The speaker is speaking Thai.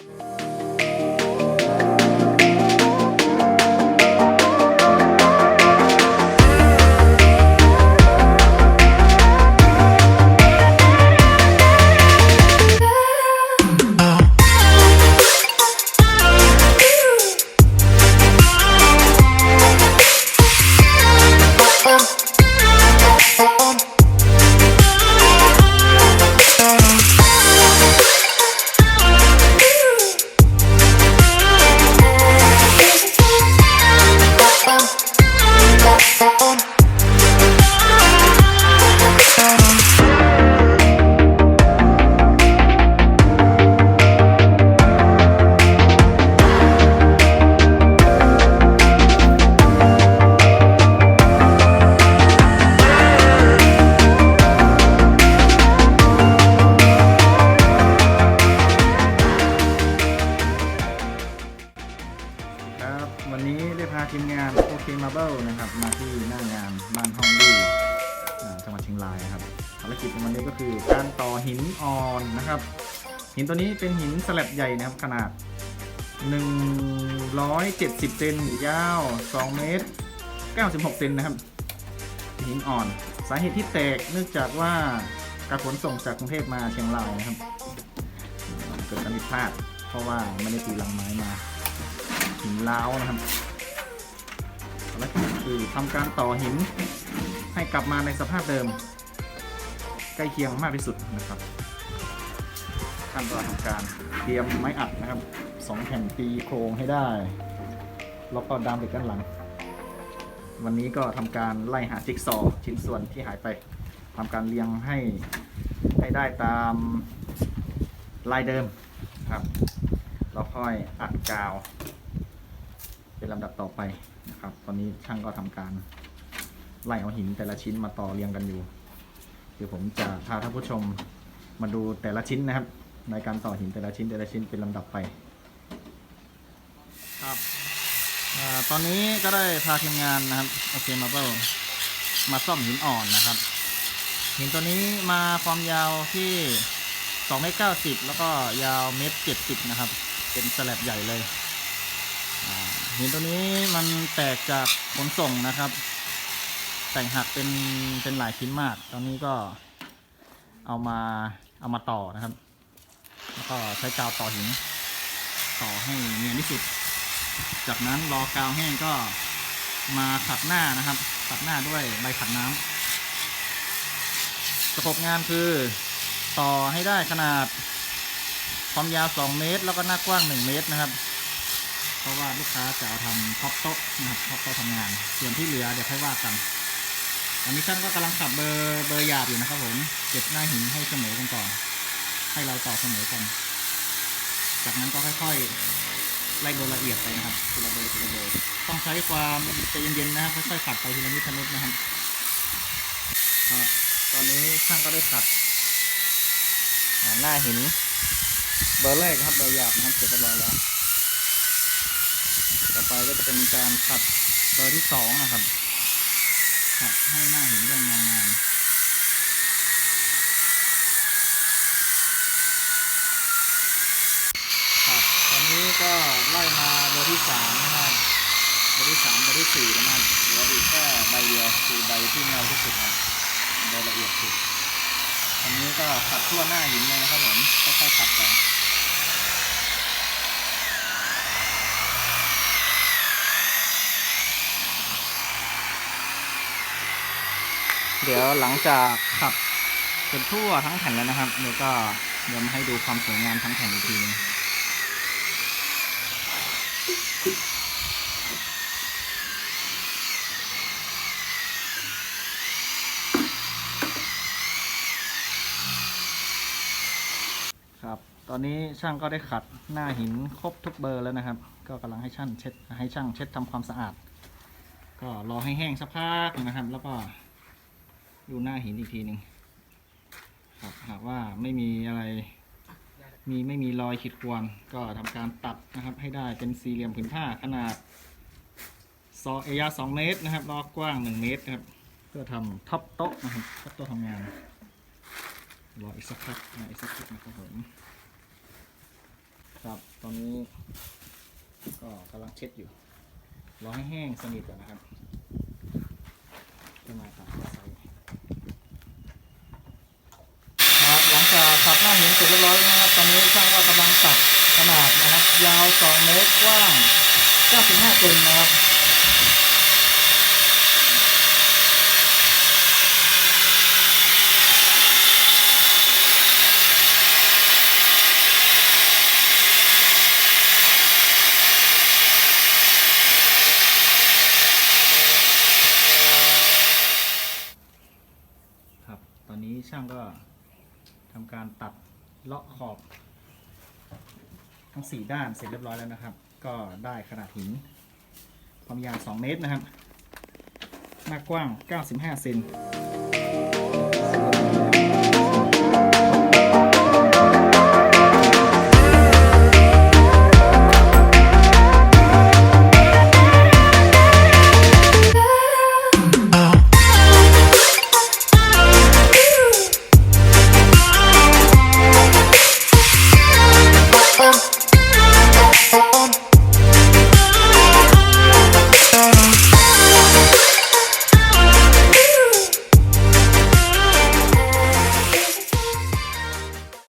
ครั วันนี้ได้พาทีมงานโอเคมาเบิลนะครับ มาที่หน้างานบ้านห้องดีจังหวัดเชียงรายนะครับภารกิจของวันนี้ก็คือการต่อหินอ่อนนะครับ หินตัวนี้เป็นหินสลับใหญ่นะครับขนาด 170เซนยาว2เมตร96เซนนะครับหินอ่อน สาเหตุที่แตกเนื่องจากว่าการขนส่งจากกรุงเทพมาเชียงรายนะครับ เกิดการผิดพลาดเพราะว่าไม่ได้ตีลังไม้มา หินล้าวนะครับและคือทำการต่อหินให้กลับมาในสภาพเดิม ใกล้เคียงมากที่สุดนะครับขั้นตอนทำการเตรียมไม้อัดนะครับสองแผ่นตีโครงให้ได้ แล้วก็ดามเหล็กด้านหลัง วันนี้ก็ทำการไล่หาจิ๊กซอว์ชิ้นส่วนที่หายไปทำการเรียงให้ให้ได้ตามลายเดิมครับ เราค่อยอัดกาว เป็นลำดับต่อไปนะครับ ตอนนี้ช่างก็ทำการไล่เอาหินแต่ละชิ้นมาต่อเรียงกันอยู่เดี๋ยวผมจะพาท่านผู้ชมมาดูแต่ละชิ้นนะครับ ในการต่อหินแต่ละชิ้นแต่ละชิ้นเป็นลำดับไป ครับอตอนนี้ก็ได้พาทีมงานนะครับโอเคมาเบิลมาซ่อมหินอ่อนนะครับ หินตัวนี้มาความยาวที่2เมตร90แล้วก็ยาวเมตร70นะครับ เป็นสแลบใหญ่เลย หินตัวนี้มันแตกจากขนส่งนะครับ แต่งหักเป็นเป็นหลายชิ้นมาก ตอนนี้ก็เอามาเอามาต่อนะครับ แล้วก็ใช้กาวต่อหิน ต่อให้เนียนที่สุด จากนั้นรอกาวแห้งก็มาขัดหน้านะครับขัดหน้าด้วยใบขัดน้ำสกบงานคือต่อให้ได้ขนาดความยาว 2 เมตร แล้วก็หน้ากว้าง 1 เมตรนะครับ เพราะว่าลูกค้าจะเอาทำท็อปโต๊ะนะครับท็อปโต๊ะทำงาน ส่วนที่เหลือเดี๋ยวค่อยว่ากันตอนนี้ช่างก็กำลังขับเบอร์เบอร์หยาบอยู่นะครับผมเก็บหน้าหินให้เสมอกันก่อน ให้เราต่อเสมอกัน จากนั้นก็ค่อยๆไล่โดยละเอียดไปนะครับทีละเบอร์ทีละเบอร์ต้องใช้ความใจเย็นๆนะครับค่อยๆขัดไปทีละนิดทีละนิดนะครับครับตอนนี้ช่างก็ได้ขัดหน้าหิน เบอร์แรกครับเบอร์หยาบนะครับเสร็จเรียบร้อยแล้ว ต่อไปก็จะเป็นการขัดเบอร์ที่สองนะครับขัดให้หน้าหินเรื่องงามครับตอนนี้ก็ไล่มาเบอร์ที่สามนะครับเบอร์ที่สามเบอร์ที่สี่นะครับเหลืออีกแค่ใบเดียวคือใบที่เงาที่สุดครับใบละเอียดสุดอันนี้ก็ขัดทั่วหน้าหินเลยนะครับผมค่อยๆขัดไป เดี๋ยวหลังจากขับจนทั่วทั้งแผ่นแล้วนะครับเดี๋ยวก็เดี๋ยวมาให้ดูความสวยงามทั้งแผ่นอีกทีหนึงครับ ตอนนี้ช่างก็ได้ขัดหน้าหินครบทุกเบอร์แล้วนะครับ ก็กำลังให้ช่างเช็ดให้ช่างเช็ดทำความสะอาด ก็รอให้แห้งสักพักนะครับ แล้วก็ ดูหน้าหินอีกทีหนึ่งครับหากว่าไม่มีอะไร มีไม่มีรอยขีดข่วน ก็ทำการตัดนะครับ ให้ได้เป็นสี่เหลี่ยมผืนผ้าขนาดซอเอยาสองเมตรนะครับรอบกว้างหนึ่งเมตรนะครับ เพื่อทำท็อปโต๊ะนะครับท็อปโต๊ะทำงานรออีกสักพักนะอีกสักพักนะครับผมครับตอนนี้ก็กำลังเช็ดอยู่รอให้แห้งสนิทก่อนนะครับจะมาตัดไซส์ครับหลังจากตัดหน้าหินเสร็จเรียบร้ อนะครับตอนนี้ช่างก็กำลังตัดขนาดนะครับ ยาว 2 เมตรกว้าง 95เซนนะครับครับตอนนี้ช่างก็ทำการตัด เลาะขอบ ทั้ง4ด้านเสร็จเรียบร้อยแล้วนะครับ ก็ได้ขนาดหิน ความยาว2เมตรนะครับ หน้ากว้าง 95 เซน